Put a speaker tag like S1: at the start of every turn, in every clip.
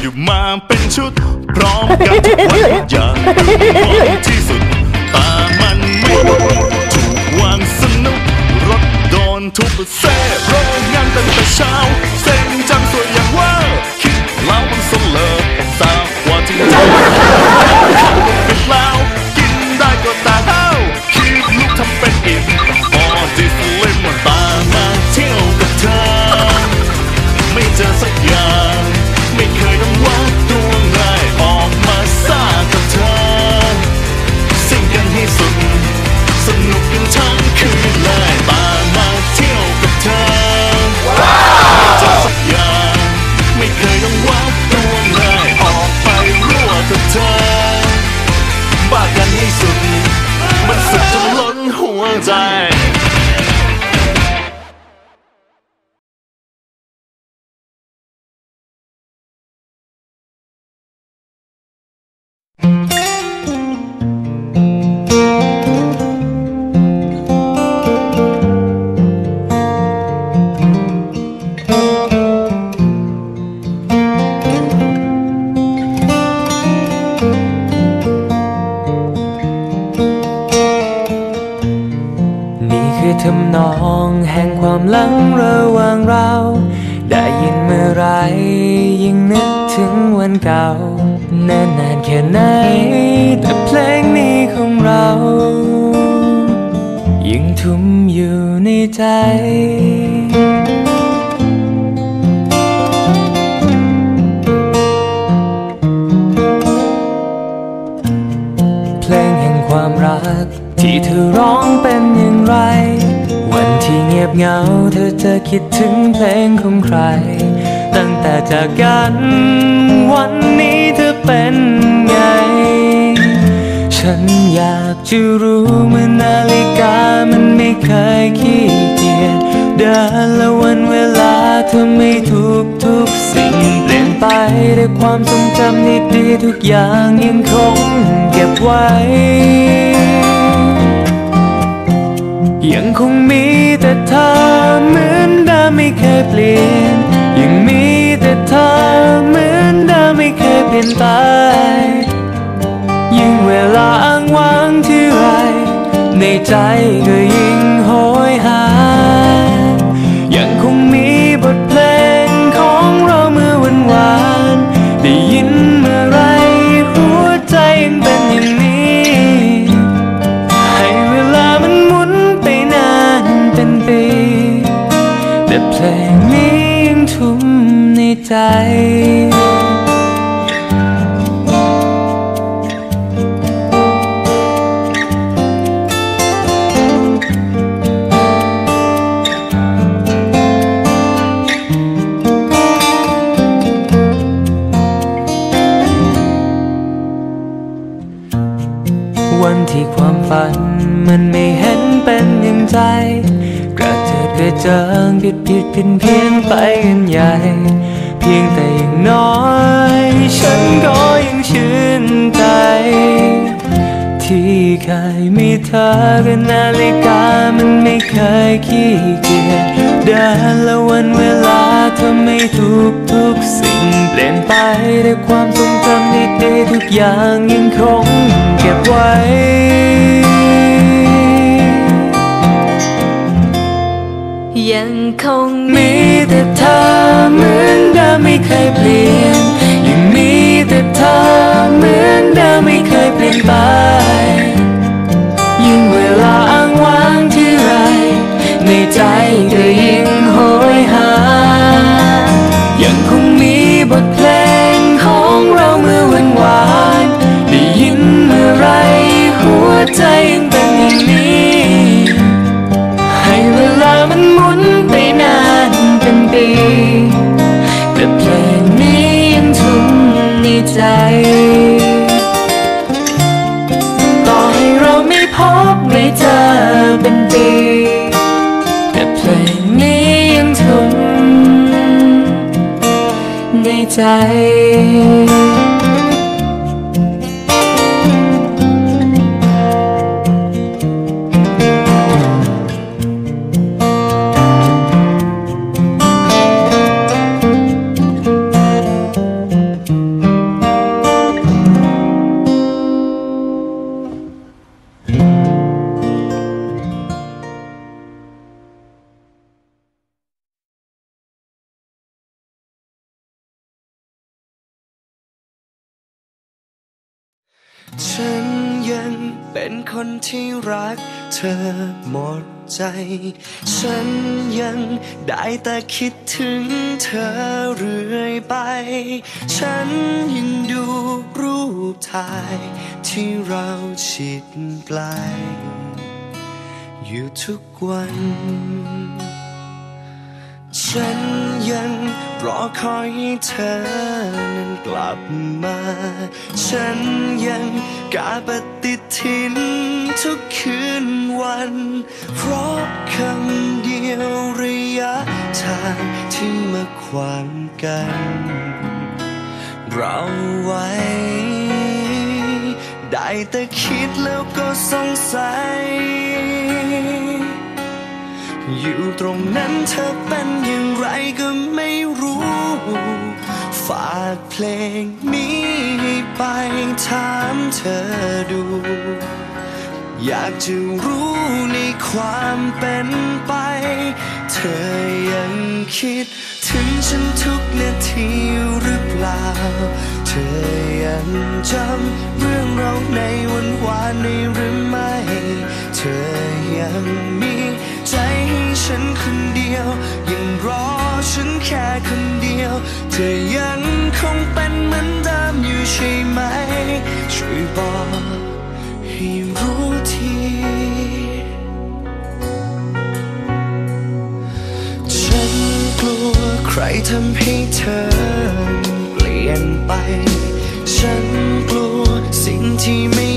S1: อยู่ๆมาเป็นชุด พร้อมกันทุกวันอย่างดที่สุดตามันไม่หยุถูกวางสนุกรถโดนทุบเซ่รถงานตั้งแต่เช้าเซ็งจัง Yeah. คือทำ
S2: นองแห่งความหลังระหว่างเรา ได้ยินเมื่อไรยิ่งนึกถึงวันเก่านานนานแค่ไหน แต่เพลงนี้ของเรา ยิ่งทุ่มอยู่ในใจเพลงแห่งความรัก ที่เธอร้องเป็นอย่างไร วันที่เงียบเหงา เธอจะคิดถึงเพลงของใคร ตั้งแต่จากกันวันนี้เธอเป็นไง ฉันอยากจะรู้เมื่อนาฬิกามันไม่เคยขี้เกียจเดินและวันเวลาเธอไม่ทุกทุกสิ่งเปลี่ยนไปด้วยความทรงจำดีๆทุกอย่างยังคงเก็บไว้ ยังคงมีแต่เธอเหมือนเดิมไม่เคยเปลี่ยน ยังมีแต่เธอเหมือนเดิมไม่เคยเปลี่ยนไป ยิ่งเวลาอ้างว้างที่ไร ในใจก็ยิ่งโหยหา ผิดผิดผิดเพี้ยนไปกันใหญ่ เพียงแต่อย่างน้อย ฉันก็ยังชื่นใจ ที่เคยมีเธอกับนาฬิกามันไม่เคยขี้เกียจเดินและวันเวลาทำให้ทุกทุกสิ่งเปลี่ยนไปแต่ความทรงจำดีๆทุกอย่างยังคงเก็บไว้
S3: ยังคง
S2: มีแต่เธอเหมือนเดิมไม่เคยเปลี่ยน ยังมีแต่เธอเหมือนเดิมไม่เคยเปลี่ยนไป บไม่เจอเป็นปีแต่เพลงนี้ยังทุ่มในใจ
S4: คนที่รักเธอหมดใจ ฉันยังได้แต่คิดถึงเธอเรื่อยไป ฉันยังดูรูปถ่ายที่เราชิดไกลอยู่ทุกวัน ฉันยังรอคอยให้เธอนั้นกลับมา ฉันยังกาปฏิทินทุกคืนวัน เพราะคำเดียวระยะทางที่มาขวางกัน เราไว้ ได้แต่คิดแล้วก็สงสัย อยู่ตรงนั้นเธอเป็นอย่างไรก็ไม่รู้ ฝากเพลงนี้ให้ไปถามเธอดู อยากจะรู้ในความเป็นไป เธอยังคิด ถึงฉันทุกนาทีหรือเปล่า เธอยังจำเรื่องเราในวันวานในหรือไม่ เธอยังมีใจให้ฉันคนเดียว ยังรอฉันแค่คนเดียว เธอยังคงเป็นเหมือนเดิมอยู่ใช่ไหม ช่วยบอกให้รู้ ที่ทำให้เธอเปลี่ยนไป ฉันกลัวสิ่งที่ไม่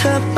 S4: เธอเป็